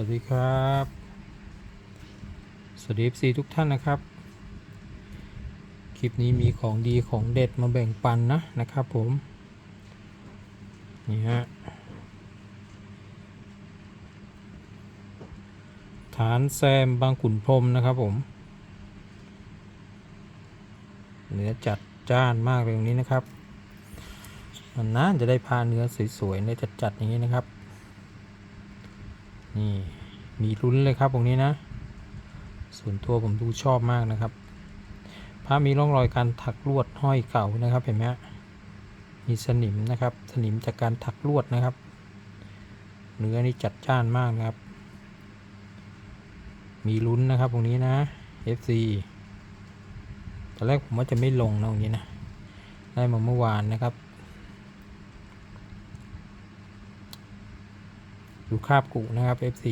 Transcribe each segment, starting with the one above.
วัสดีครับ สวัสดี FC ทุกท่านนะครับ คลิปนี้มีของดีของเด็ดมาแบ่งปันนะนะครับผม นี่ฮะ ฐานแซมบางขุนพรมนะครับผม เนื้อจัดจ้านมากเลยตรงนี้นะครับมันน่าจะได้พาเนื้อสวยๆเนื้อจัดๆอย่างนี้นะครับ นี่มีลุ้นเลยครับตรงนี้นะ ส่วนตัวผมดูชอบมากนะครับพระมีร่องรอยการถักลวดห้อยเก่านะครับเห็นไหมมีสนิมนะครับ สนิมจากการถักลวดนะครับ เนื้อนี่จัดจ้านมากนะครับ มีลุ้นนะครับตรงนี้นะ FC ตอนแรกผมว่าจะไม่ลงนะตรงนี้นะ ได้มาเมื่อวานนะครับ ดูคราบกุนะครับ FC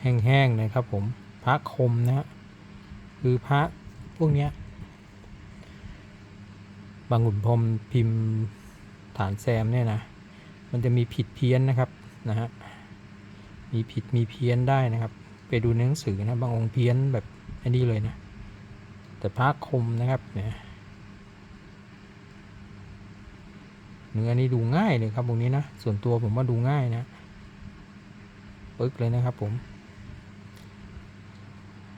แห้งๆเลยครับผมพระคมนะฮะคือพระพวกเนี้ยบางขุนพรมพิมพ์ฐานแซมเนี่ยนะ มันจะมีผิดเพี้ยนนะครับนะฮะมีผิดมีเพี้ยนได้นะครับ ไปดูหนังสือนะบางองค์เพี้ยนแบบอันนี้เลยนะ แต่พระคมนะครับเนี่ย เนื้อนี้ดูง่ายเลยครับตรงนี้นะ ส่วนตัวผมว่าดูง่ายนะ ปึ๊กเลยนะครับผม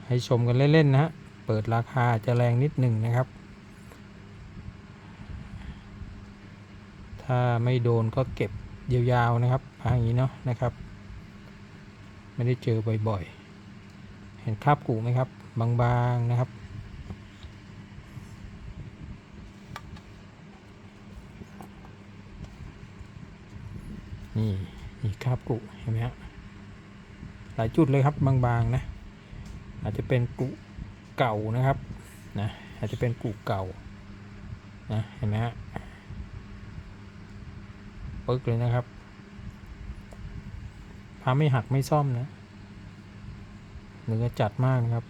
ให้ชมกันเล่นๆนะฮะ เปิดราคาจะแรงนิดหนึ่งนะครับ ถ้าไม่โดนก็เก็บยาวๆนะครับอย่างนี้เนาะนะครับ ไม่ได้เจอบ่อยๆ เห็นคราบกูไหมครับ บางๆนะครับ นี่นี่คราบกุเห็นไหมฮะหลายจุดเลยครับบางๆนะ อาจจะเป็นกุเก่านะครับนะอาจจะเป็นกุเก่านะเห็นไหมฮะปึ๊กเลยนะครับพาไม่หักไม่ซ่อมนะเนื้อจัดมากนะครับ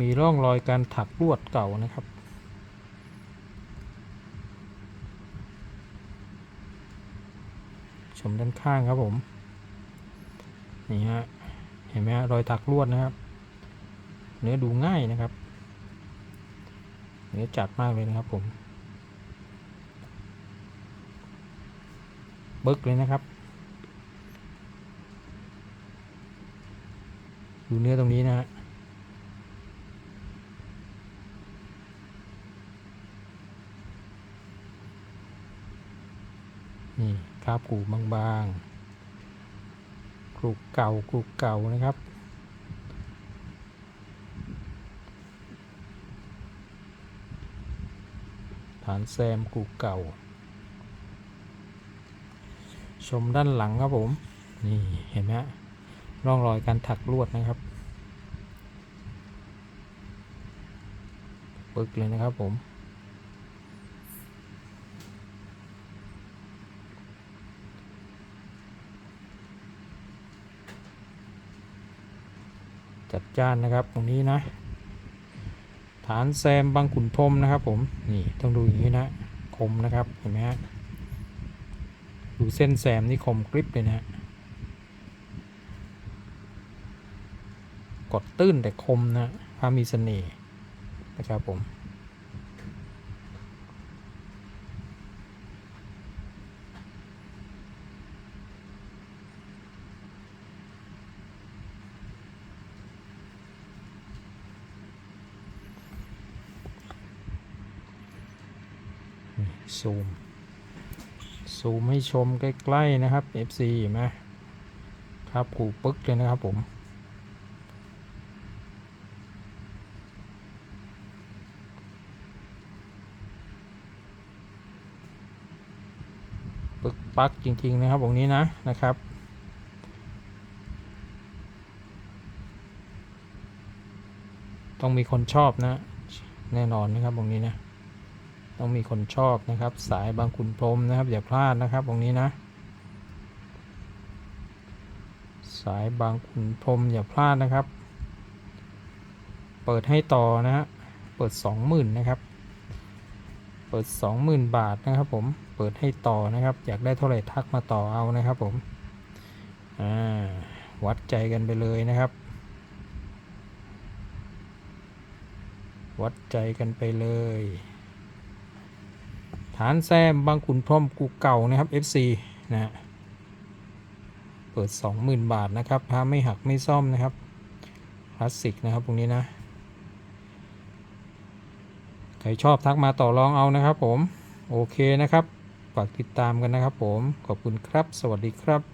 มีร่องรอยการถักลวดเก่านะครับ มด้านข้างครับผม นี่ฮะ เห็นไหมฮะรอยถักลวดนะครับ เนื้อดูง่ายนะครับ เนื้อจัดมากเลยนะครับผมเบิกเลยนะครับ ดูเนื้อตรงนี้นะฮะนี่ คราบกูบางๆกรุกเก่ากรุกเก่านะครับฐานแซมกรุกเก่า ชมด้านหลังครับผม นี่เห็นไหมร่องรอยการถักลวดนะครับ ปึกเลยนะครับผม จัดจ้านนะครับตรงนี้นะ ฐานแซมบางขุนพรมนะครับ ผมนี่ต้องดูอย่างนี้นะคมนะครับเห็นไหมฮะดูเส้นแซมนี่คมกริบเลยนะฮะกดตื้นแต่คมนะพามีเสน่ห์นะครับผม ซูม ซูมให้ชมใกล้ ๆ นะครับ FC เห็นไหมครับผูปึ๊กเลยนะครับผม ปึกปักจริง ๆ นะครับตรงนี้นะนะครับต้องมีคนชอบนะ แน่นอนนะครับตรงนี้นะ ต้องมีคนชอบนะครับ สายบางขุนพรมนะครับ อย่าพลาดนะครับตรงนี้นะ สายบางขุนพรมอย่าพลาดนะครับ เปิดให้ต่อนะฮะเปิดสองหมื่นนะครับ เปิด 20,000 บาทนะครับ ผมเปิดให้ต่อนะครับ อยากได้เท่าไหร่ทักมาต่อเอานะครับ ผมอ่าวัดใจกันไปเลยนะครับ วัดใจกันไปเลย ฐานแซมบางขุนพรมกูเก่านะครับ FC นะฮะเปิด 20,000 บาทนะครับพาไม่หักไม่ซ่อมนะครับคลาสสิกนะครับตรงนี้นะ ใครชอบทักมาต่อรองเอานะครับผม โอเคนะครับ ฝากติดตามกันนะครับผม ขอบคุณครับ สวัสดีครับ